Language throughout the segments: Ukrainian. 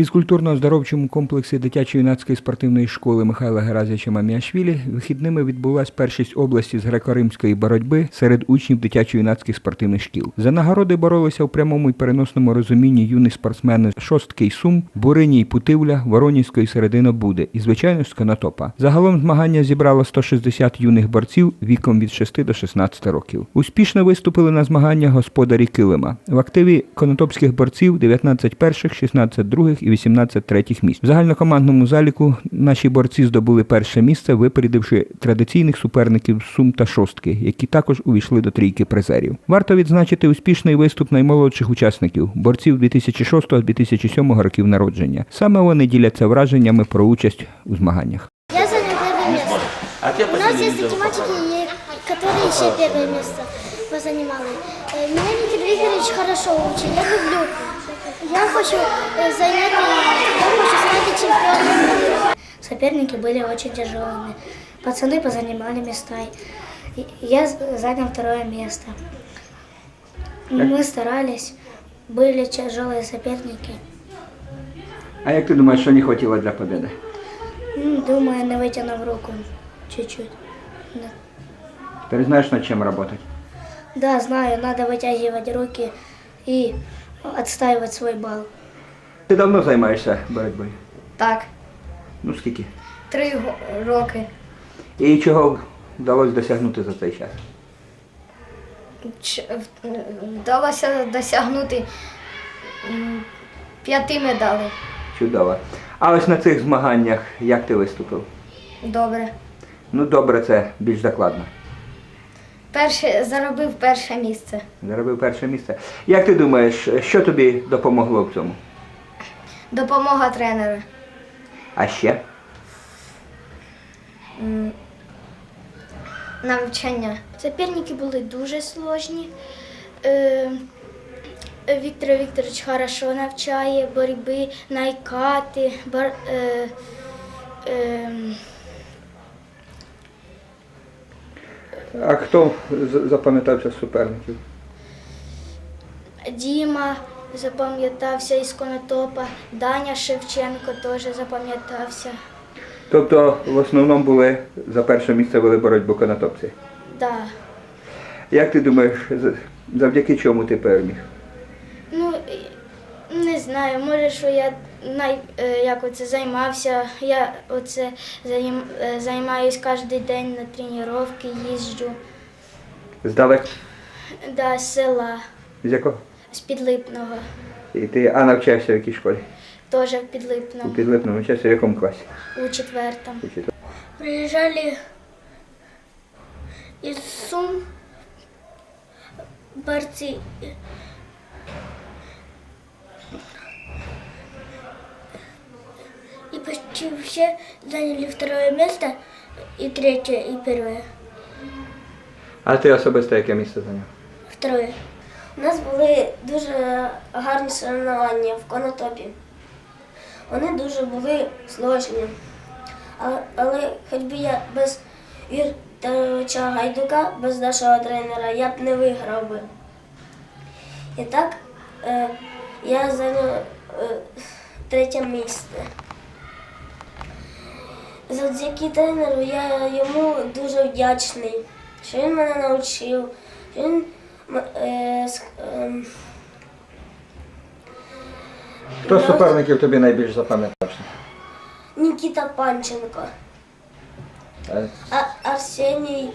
фізкультурно-оздоровчому комплексі дитячо-юнацької спортивної школи Михайла Геразича Маміашвілі вихідними відбулась першість області з греко-римської боротьби серед учнів дитячо-юнацьких спортивних шкіл. За нагороди боролися в прямому і переносному розумінні юні спортсмени Шосткий Сум, Бурині й Путивля, Воронівської середина Буди і, звичайно, з Конотопа. Загалом змагання зібрало 160 юних борців віком від 6 до 16 років. Успішно виступили на змаганнях господарі Килима. В активі конотопських борців 19 перших, 16 других і 18 третіх місць. В загальнокомандному заліку наші борці здобули перше місце, випередивши традиційних суперників Сум та Шостки, які також увійшли до трійки призерів. Варто відзначити успішний виступ наймолодших учасників борців 2006-2007 років народження. Саме вони діляться враженнями про участь у змаганнях. Я занял первое место. А где У нас видел? такие мальчики, е- которые еще первое место позанимали. Э, Меня хорошо учит. Я люблю. Я хочу э, занять, я хочу стать чемпионом мира. Соперники были очень тяжелыми. Пацаны позанимали места. Я занял второе место. Мы старались, были тяжелые соперники. А як ти думаєш, що не хватило для победи? М, Думаю, не вытянув руку чуть-чуть. Да. Ти знаєш над чим працювати? да, знаю, надо вытягивать руки и отстаивать свой балл. Ти давно займаєшся боротьбою? Так, Ну скільки? три роки. І чого вдалося досягнути за цей час? Вдалося досягнути п'яти медалей. Чудово. А ось на цих змаганнях як ти виступив? Добре. Ну добре, це більш докладно. Перше заробив перше місце. Заробив перше місце. Як ти думаєш, що тобі допомогло в цьому? Допомога тренера. А ще? Навчання. Соперники були дуже сложні. Е, Віктор Вікторович хорошо навчає боротьби, найкати, бар, е, е, А хто запам'ятався з суперників? Діма запам'ятався із Конотопа, Даня Шевченко теж запам'ятався. Тобто в основному були за перше місце вели боротьбу конотопці. Да. Як ти думаєш, завдяки чому ти переміг? Ну, не знаю, може, що я най, е, як оце займався. Я оце займ, е, займаюсь кожен день на тренування, їжджу. Здалек? Да, з села, З якого? з Підлипного, І ти а навчався в якій школі? теж в Підлипному. У Підлипному, підлипному в якому класі? у четвертому. Приїжджали із Сум борці. Почти все заняли второе место, и третье, и первое. А ти особисто яке місце зайняв? Второе. У нас були дуже гарні соревнування в конотопі. Вони дуже були сложні. Але, але хоч би я без Віктора Гайдука, без нашого тренера, я б не виграв би. І так е, я зайняв е, третє місце. Завдяки тренеру я йому дуже вдячний, що він мене навчив, що він е, ем, Хто з суперників тобі найбільш запам'ятався? Нікіта Панченко, Е, а Арсеній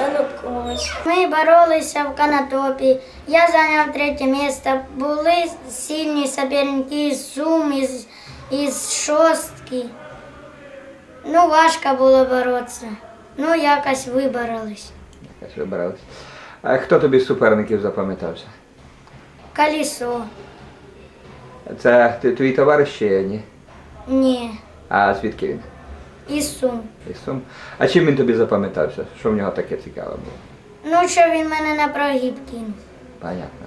Янукович. Ми боролися в канатопі. Я зайняв третє місце. Були сильні суперники із Сум, із, із Шостки. Ну, важко було боротися. Ну, якось виборолись. Якось вибирались. А хто тобі з суперників запам'ятався? Колесо. Це ти- твій товариш ще ні? Ні. А звідки він? Із Сум. Із Сум. А чим він тобі запам'ятався? Що в нього таке цікаве було? Ну, що він мене на прогиб кинув. Понятно.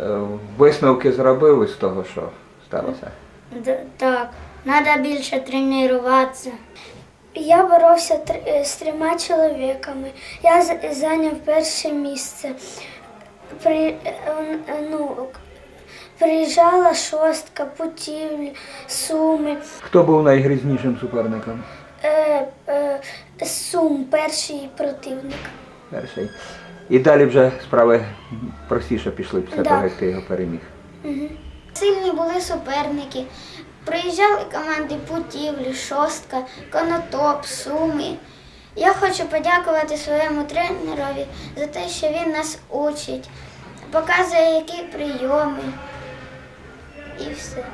Е, Висновки зробив із того, що сталося? Д- так, треба більше тренуватися. Я боровся е, з трьома чоловіками. Я зайняв перше місце. При, е, е, ну, Приїжджала шостка, путівлі, суми. Хто був найгрізнішим суперником? Е, е, сум, перший противник. Перший. І далі вже справи простіше післи після Да. того, як ти його переміг. Сильні були суперники. Приїжджали команди Путівлі, Шостка, Конотоп, Суми. Я хочу подякувати своєму тренерові за те, що він нас учить, показує, які прийоми. І все.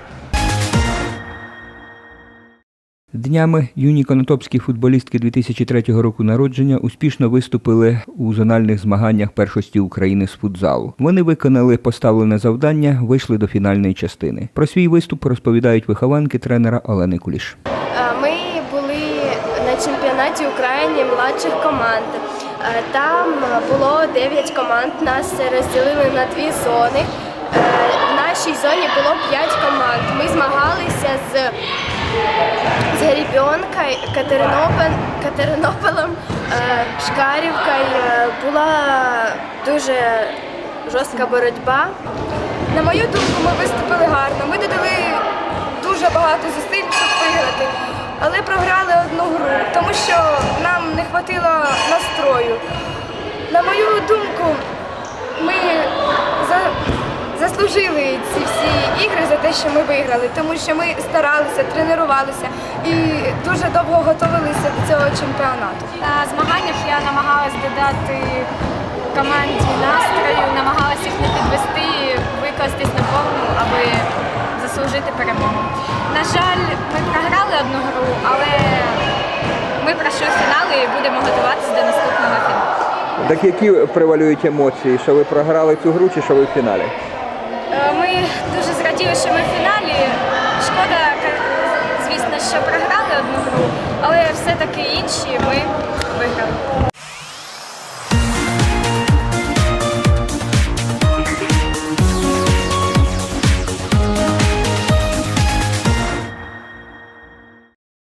Днями юні конотопські футболістки 2003 року народження успішно виступили у зональних змаганнях першості України з футзалу. Вони виконали поставлене завдання, вийшли до фінальної частини. Про свій виступ розповідають вихованки тренера Олени Куліш. Е, Ми були на чемпіонаті України младших команд. Е, Там було 9 команд, нас розділили на дві зони. Е, В нашій зоні було 5 команд. Ми змагалися з, з Гребенкою, Катеринополем, е, Шкарівкою. Е, Була дуже жорстка боротьба. На мою думку, ми виступили гарно. Ми додали дуже багато зусиль, щоб виграти. Але програли одну гру, тому що нам не хватило настрою. На мою думку. Заслужили ці всі ігри за те, що ми виграли, тому що ми старалися, тренувалися і дуже довго готувалися до цього чемпіонату. На змаганнях я намагалась додати команді настрою, намагалась їх не підвести, викластись на повну, аби заслужити перемогу. На жаль, ми програли одну гру, але ми пройшли фінал і будемо готуватися до наступного фіналу. Так які превалюють емоції? Що ви програли цю гру чи що ви в фіналі? Е, Ми дуже зраділи, що ми в фіналі. Шкода, звісно, що програли одну гру, але все-таки інші ми виграли.